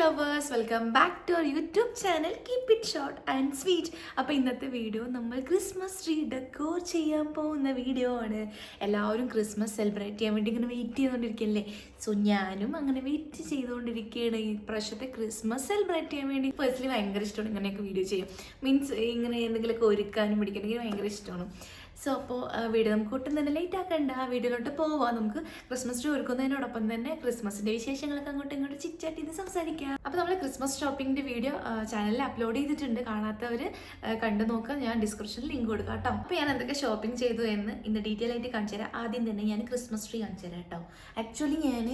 Lovers welcome back to our YouTube channel keep it short and sweet അപ്പോൾ ഇന്നത്തെ video നമ്മൾ Christmas tree decor ചെയ്യാൻ പോകുന്ന video ആണ്. എല്ലാവരും ക്രിസ്മസ് സെലിബ്രേറ്റ് ചെയ്യാൻ വേണ്ടി ഇങ്ങനെ വെയിറ്റ് ചെയ്തുകൊണ്ടിരിക്കല്ലേ സോ ഞാനും അങ്ങനെ വെയിറ്റ് ചെയ്തുകൊണ്ടിരിക്കുകയാണ് ഈ പ്രാവശ്യത്തെ ക്രിസ്മസ് സെലിബ്രേറ്റ് ചെയ്യാൻ വേണ്ടി പേഴ്സണലി ഭയങ്കര ഇഷ്ടമാണ് ഇങ്ങനെയൊക്കെ വീഡിയോ ചെയ്യാം മീൻസ് ഇങ്ങനെ എന്തെങ്കിലുമൊക്കെ ഒരുക്കാനും പിടിക്കണമെങ്കിൽ ഭയങ്കര ഇഷ്ടമാണ്. സോ അപ്പോൾ വീഡിയോ നമുക്ക് ഒട്ടും തന്നെ ലേറ്റ് ആക്കണ്ട. ആ വീഡിയോയിലോട്ട് പോവാം നമുക്ക്. ക്രിസ്മസ് ട്രീ ഒരുക്കുന്നതിനോടൊപ്പം തന്നെ ക്രിസ്മസിന്റെ വിശേഷങ്ങളൊക്കെ അങ്ങോട്ടും ഇങ്ങോട്ടും ചിറ്റാറ്റ് ചെയ്ത് സംസാരിക്കാം. അപ്പോൾ നമ്മൾ ക്രിസ്മസ് ഷോപ്പിംഗിന്റെ വീഡിയോ ചാനലിൽ അപ്ലോഡ് ചെയ്തിട്ടുണ്ട്. കാണാത്തവർ കണ്ടു നോക്കാം. ഞാൻ ഡിസ്ക്രിപ്ഷനിൽ ലിങ്ക് കൊടുക്കാം കേട്ടോ അപ്പോൾ ഞാൻ എന്തൊക്കെ ഷോപ്പിംഗ് ചെയ്തു എന്ന് ഇന്ന് ഡീറ്റെയിൽ ആയിട്ട് കാണിച്ചു തരാം. ആദ്യം തന്നെ ഞാൻ ക്രിസ്മസ് ട്രീ കാണിച്ചു തരാം കേട്ടോ ആക്ച്വലി ഞാൻ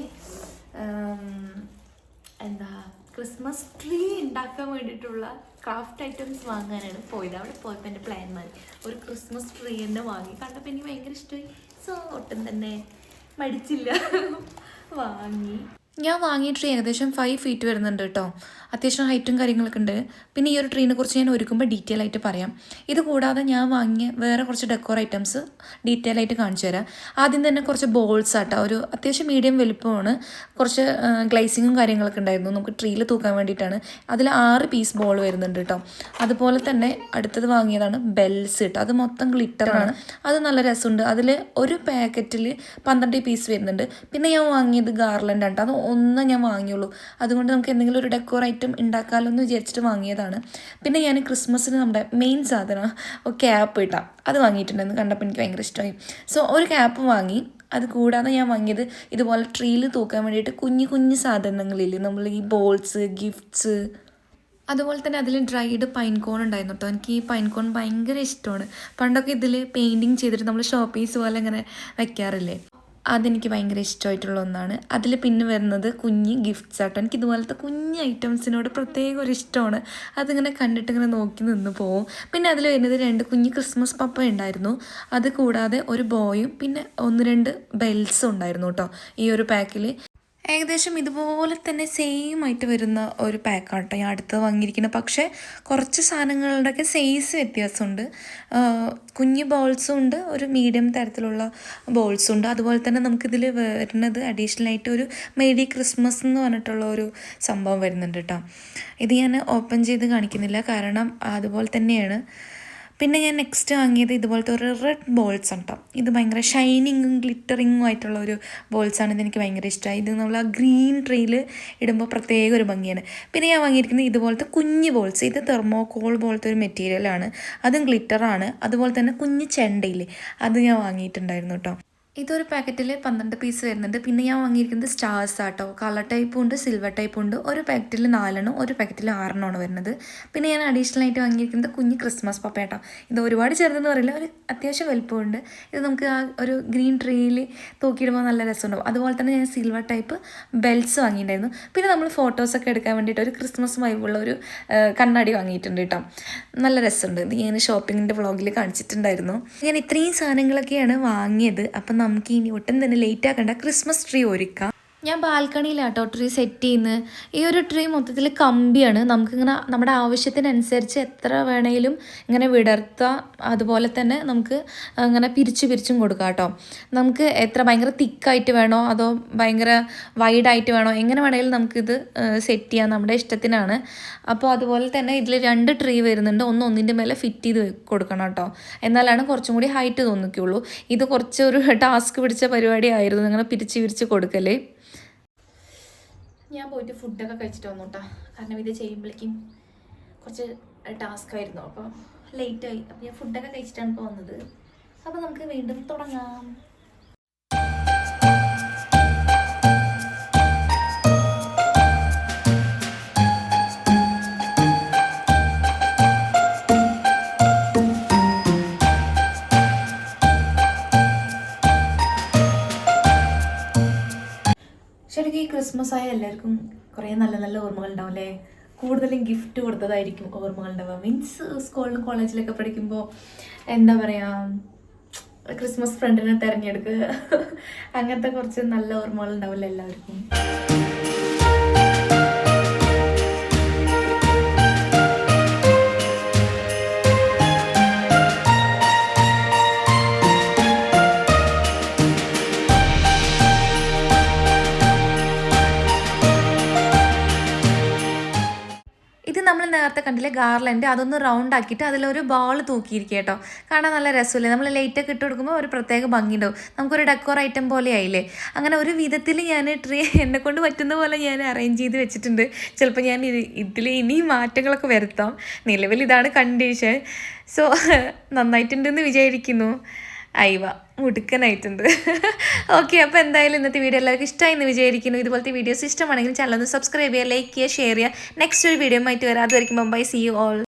എന്താ ക്രിസ്മസ് ട്രീ ഉണ്ടാക്കാൻ വേണ്ടിയിട്ടുള്ള ക്രാഫ്റ്റ് ഐറ്റംസ് വാങ്ങാനാണ് പോയത്. അവിടെ പോയപ്പോൾ എന്റെ പ്ലാൻ മാറി. ഒരു ക്രിസ്മസ് ട്രീ തന്നെ വാങ്ങി. കണ്ടപ്പോൾ എനിക്ക് ഭയങ്കര ഇഷ്ടമായി സോ ഒട്ടും തന്നെ മടിച്ചില്ല. വാങ്ങി. ഞാൻ വാങ്ങിയ ട്രീ ഏകദേശം ഫൈവ് ഫീറ്റ് വരുന്നുണ്ട് കേട്ടോ അത്യാവശ്യം ഹൈറ്റും കാര്യങ്ങളൊക്കെ ഉണ്ട്. പിന്നെ ഈ ഒരു ട്രീനെ കുറിച്ച് ഞാൻ ഒരുക്കുമ്പോൾ ഡീറ്റെയിൽ ആയിട്ട് പറയാം. ഇത് കൂടാതെ ഞാൻ വാങ്ങിയ വേറെ കുറച്ച് ഡെക്കോർ ഐറ്റംസ് ഡീറ്റെയിൽ ആയിട്ട് കാണിച്ചു തരാം. ആദ്യം തന്നെ കുറച്ച് ബോൾസ് ആട്ടോ. ഒരു അത്യാവശ്യം മീഡിയം വലുപ്പമാണ്. കുറച്ച് ഗ്ലൈസിങ്ങും കാര്യങ്ങളൊക്കെ ഉണ്ടായിരുന്നു. നമുക്ക് ട്രീയിൽ തൂക്കാൻ വേണ്ടിയിട്ടാണ്. അതിൽ ആറ് പീസ് ബോൾ വരുന്നുണ്ട് കേട്ടോ അതുപോലെ തന്നെ അടുത്തത് വാങ്ങിയതാണ് ബെൽസ് കേട്ടോ അത് മൊത്തം ഗ്ലിറ്ററാണ് അത് നല്ല രസമുണ്ട്. അതിൽ ഒരു പാക്കറ്റിൽ പന്ത്രണ്ട് പീസ് വരുന്നുണ്ട്. പിന്നെ ഞാൻ വാങ്ങിയത് ഗാർലൻഡ് ആണ് അത് ഒന്ന് ഞാൻ വാങ്ങിയുള്ളൂ. അതുകൊണ്ട് നമുക്ക് എന്തെങ്കിലും ഒരു ഡെക്കോർ ഐറ്റം ഉണ്ടാക്കാമല്ലോ എന്ന് വിചാരിച്ചിട്ട് വാങ്ങിയതാണ്. പിന്നെ ഞാൻ ക്രിസ്മസിന് നമ്മുടെ മെയിൻ സാധനം ക്യാപ്പ് ഇട്ടാം. അത് വാങ്ങിയിട്ടുണ്ടായിരുന്നു. കണ്ടപ്പോൾ എനിക്ക് ഭയങ്കര ഇഷ്ടമായി. സോ ഒരു ക്യാപ്പ് വാങ്ങി. അത് കൂടാതെ ഞാൻ വാങ്ങിയത് ഇതുപോലെ ട്രീയിൽ തൂക്കാൻ വേണ്ടിയിട്ട് കുഞ്ഞു കുഞ്ഞു സാധനങ്ങളില്ലേ. നമ്മൾ ഈ ബോൾസ് ഗിഫ്റ്റ്സ് അതുപോലെ തന്നെ അതിൽ ഡ്രൈഡ് പൈൻ കോൺ ഉണ്ടായിരുന്നു കേട്ടോ എനിക്ക് ഈ പൈൻ കോൺ ഭയങ്കര ഇഷ്ടമാണ്. പണ്ടൊക്കെ ഇതിൽ പെയിന്റിങ് ചെയ്തിട്ട് നമ്മൾ ഷോപ്പീസ് പോലെ ഇങ്ങനെ വെക്കാറില്ലേ. അതെനിക്ക് ഭയങ്കര ഇഷ്ടമായിട്ടുള്ള ഒന്നാണ്. അതിൽ പിന്നെ വരുന്നത് കുഞ്ഞ് ഗിഫ്റ്റ്സ് ആട്ടോ. എനിക്ക് ഇതുപോലത്തെ കുഞ്ഞ് ഐറ്റംസിനോട് പ്രത്യേക ഒരു ഇഷ്ടമാണ്. അതിങ്ങനെ കണ്ടിട്ട് ഇങ്ങനെ നോക്കി നിന്ന് പോവും. പിന്നെ അതിൽ വരുന്നത് രണ്ട് കുഞ്ഞ് ക്രിസ്മസ് പപ്പ ഉണ്ടായിരുന്നു. അത് കൂടാതെ ഒരു ബോയും പിന്നെ ഒന്ന് രണ്ട് ബെൽസും ഉണ്ടായിരുന്നു കേട്ടോ ഈ ഒരു പാക്കിൽ ഏകദേശം ഇതുപോലെ തന്നെ സെയിം ആയിട്ട് വരുന്ന ഒരു പാക്കാണ് കേട്ടോ ഞാൻ അടുത്ത് വാങ്ങിയിരിക്കുന്നത്. പക്ഷേ കുറച്ച് സാധനങ്ങളുടെയൊക്കെ സൈസ് വ്യത്യാസമുണ്ട്. കുഞ്ഞ് ബോൾസും ഉണ്ട് ഒരു മീഡിയം തരത്തിലുള്ള ബോൾസും ഉണ്ട്. അതുപോലെ തന്നെ നമുക്കിതിൽ വരുന്നത് അഡീഷണൽ ആയിട്ട് ഒരു മേഡി ക്രിസ്മസ് എന്ന് പറഞ്ഞിട്ടുള്ള ഒരു സംഭവം വരുന്നുണ്ട് കേട്ടോ ഇത് ഞാൻ ഓപ്പൺ ചെയ്ത് കാണിക്കുന്നില്ല. കാരണം അതുപോലെ തന്നെയാണ്. പിന്നെ ഞാൻ നെക്സ്റ്റ് വാങ്ങിയത് ഇതുപോലത്തെ ഒരു റെഡ് ബോൾസ് കേട്ടോ ഇത് ഭയങ്കര ഷൈനിങ്ങും ഗ്ലിറ്ററിങ്ങും ആയിട്ടുള്ള ഒരു ബോൾസാണ് ഇത് എനിക്ക് ഭയങ്കര ഇഷ്ടമായി ഇത് നമ്മൾ ആ ഗ്രീൻ ട്രീയിൽ ഇടുമ്പോൾ പ്രത്യേക ഒരു ഭംഗിയാണ്. പിന്നെ ഞാൻ വാങ്ങിയിരിക്കുന്നത് ഇതുപോലത്തെ കുഞ്ഞ് ബോൾസ് ഇത് തെർമോകോൾ പോലത്തെ ഒരു മെറ്റീരിയലാണ് അതും ഗ്ലിറ്ററാണ് അതുപോലെ തന്നെ കുഞ്ഞ് ചെണ്ടയില്ലേ അത് ഞാൻ വാങ്ങിയിട്ടുണ്ടായിരുന്നു കേട്ടോ ഇതൊരു പാക്കറ്റിൽ പന്ത്രണ്ട് പീസ് വരുന്നുണ്ട്. പിന്നെ ഞാൻ വാങ്ങിയിരിക്കുന്നത് സ്റ്റാർസ് ആട്ടോ. കളർ ടൈപ്പും ഉണ്ട് സിൽവർ ടൈപ്പും ഉണ്ട്. ഒരു പാക്കറ്റിൽ നാലെണ്ണം ഒരു പാക്കറ്റിൽ ആറെണ്ണമാണ് വരുന്നത്. പിന്നെ ഞാൻ അഡീഷണൽ ആയിട്ട് വാങ്ങിയിരിക്കുന്നത് കുഞ്ഞ് ക്രിസ്മസ് പപ്പേട്ടോ ഇത് ഒരുപാട് ചെറുതെന്ന് പറയില്ല ഒരു അത്യാവശ്യം വലുപ്പമുണ്ട്. ഇത് നമുക്ക് ആ ഒരു ഗ്രീൻ ട്രീയിൽ തൂക്കിയിടുമ്പോൾ നല്ല രസമുണ്ടാവും. അതുപോലെ തന്നെ ഞാൻ സിൽവർ ടൈപ്പ് ബെൽറ്റ്സ് വാങ്ങിയിട്ടുണ്ടായിരുന്നു. പിന്നെ നമ്മൾ ഫോട്ടോസൊക്കെ എടുക്കാൻ വേണ്ടിയിട്ട് ഒരു ക്രിസ്മസ് വൈബുള്ള ഒരു കണ്ണാടി വാങ്ങിയിട്ടുണ്ട് കേട്ടോ. നല്ല രസമുണ്ട്. ഇത് ഞാൻ ഷോപ്പിങ്ങിന്റെ വ്ളോഗിൽ കാണിച്ചിട്ടുണ്ടായിരുന്നു. ഞാൻ ഇത്രയും സാധനങ്ങളൊക്കെയാണ് വാങ്ങിയത്. അപ്പം നമുക്ക് ഇനി ഒട്ടും തന്നെ ലേറ്റ് ആക്കണ്ട. ക്രിസ്മസ് ട്രീ ഒരുക്കാം. ഞാൻ ബാൽക്കണിയിലാട്ടോ ട്രീ സെറ്റ് ചെയ്യുന്നത്. ഈ ഒരു ട്രീ മൊത്തത്തിൽ കമ്പിയാണ്. നമുക്കിങ്ങനെ നമ്മുടെ ആവശ്യത്തിനനുസരിച്ച് എത്ര വേണേലും ഇങ്ങനെ വിടർത്താം അതുപോലെ തന്നെ നമുക്ക് ഇങ്ങനെ പിരിച്ചു പിരിച്ചും കൊടുക്കാം കേട്ടോ. നമുക്ക് എത്ര ഭയങ്കര തിക്കായിട്ട് വേണോ അതോ ഭയങ്കര വൈഡായിട്ട് വേണോ എങ്ങനെ വേണേലും നമുക്കിത് സെറ്റ് ചെയ്യാം നമ്മുടെ ഇഷ്ടത്തിനാണ്. അപ്പോൾ അതുപോലെ തന്നെ ഇതിൽ രണ്ട് ട്രീ വരുന്നുണ്ട്. ഒന്ന് ഒന്നിന്റെ മേലെ ഫിറ്റ് ചെയ്ത് കൊടുക്കണം കേട്ടോ. എന്നാലാണ് കുറച്ചും കൂടി ഹൈറ്റ് തോന്നിക്കുള്ളൂ. ഇത് കുറച്ചൊരു ടാസ്ക് പിടിച്ച പരിപാടിയായിരുന്നു ഇങ്ങനെ പിരിച്ച് പിരിച്ച് കൊടുക്കൽ. ഞാൻ പോയിട്ട് ഫുഡൊക്കെ കഴിച്ചിട്ട് വന്നു കേട്ടോ കാരണം ഇത് ചെയ്യുമ്പോഴേക്കും കുറച്ച് ടാസ്ക് ആയിരുന്നു അപ്പോൾ ലേറ്റായി അപ്പോൾ ഞാൻ ഫുഡൊക്കെ കഴിച്ചിട്ടാണ് ഇപ്പോൾ വന്നത്. അപ്പോൾ നമുക്ക് വീണ്ടും തുടങ്ങാം. ക്രിസ്മസ് ആയ എല്ലാവർക്കും കുറേ നല്ല നല്ല ഓർമ്മകൾ ഉണ്ടാവും അല്ലേ? കൂടുതലും ഗിഫ്റ്റ് കൊടുത്തതായിരിക്കും ഓർമ്മകൾ ഉണ്ടാവുക മീൻസ് സ്കൂളിലും കോളേജിലൊക്കെ പഠിക്കുമ്പോൾ എന്താ പറയുക ക്രിസ്മസ് ഫ്രണ്ടിനെ തിരഞ്ഞെടുക്കുക. അങ്ങനത്തെ കുറച്ച് നല്ല ഓർമ്മകൾ ഉണ്ടാവില്ല എല്ലാവർക്കും? കണ്ടില്ലേ ഗാർലൻഡ്? അതൊന്ന് റൗണ്ട് ആക്കിയിട്ട് അതിലൊരു ബോൾ തൂക്കിയിരിക്കുക കേട്ടോ. കാണാൻ നല്ല രസമില്ലേ? നമ്മൾ ലൈറ്റൊക്കെ ഇട്ട് കൊടുക്കുമ്പോൾ ഒരു പ്രത്യേക ഭംഗിയുണ്ടാവും നമുക്കൊരു ഡെക്കോർ ഐറ്റം പോലെ ആയില്ലേ? അങ്ങനെ ഒരു വിധത്തിൽ ഞാൻ ട്രീ എന്നെ കൊണ്ട് പറ്റുന്ന പോലെ ഞാൻ അറേഞ്ച് ചെയ്ത് വെച്ചിട്ടുണ്ട്. ചിലപ്പോൾ ഞാൻ ഇതിൽ ഇനി മാറ്റങ്ങളൊക്കെ വരുത്താം. നിലവിൽ ഇതാണ് കണ്ടീഷൻ സോ നന്നായിട്ടുണ്ടെന്ന് വിചാരിക്കുന്നു. അയവ മുടുക്കനായിട്ടുണ്ട്. ഓക്കെ അപ്പോൾ എന്തായാലും ഇന്നത്തെ വീഡിയോ എല്ലാവർക്കും ഇഷ്ടമായി എന്ന് വിചാരിക്കുന്നു. ഇതുപോലത്തെ വീഡിയോസ് ഇഷ്ടമാണെങ്കിൽ ചാനൽ ഒന്ന് സബ്സ്ക്രൈബ് ചെയ്യുക ലൈക്ക് ചെയ്യുക ഷെയർ ചെയ്യുക. നെക്സ്റ്റ് ഒരു വീഡിയോ ആയിട്ട് വരാം. അതുവരെയും ബൈ സി യു ഓൾ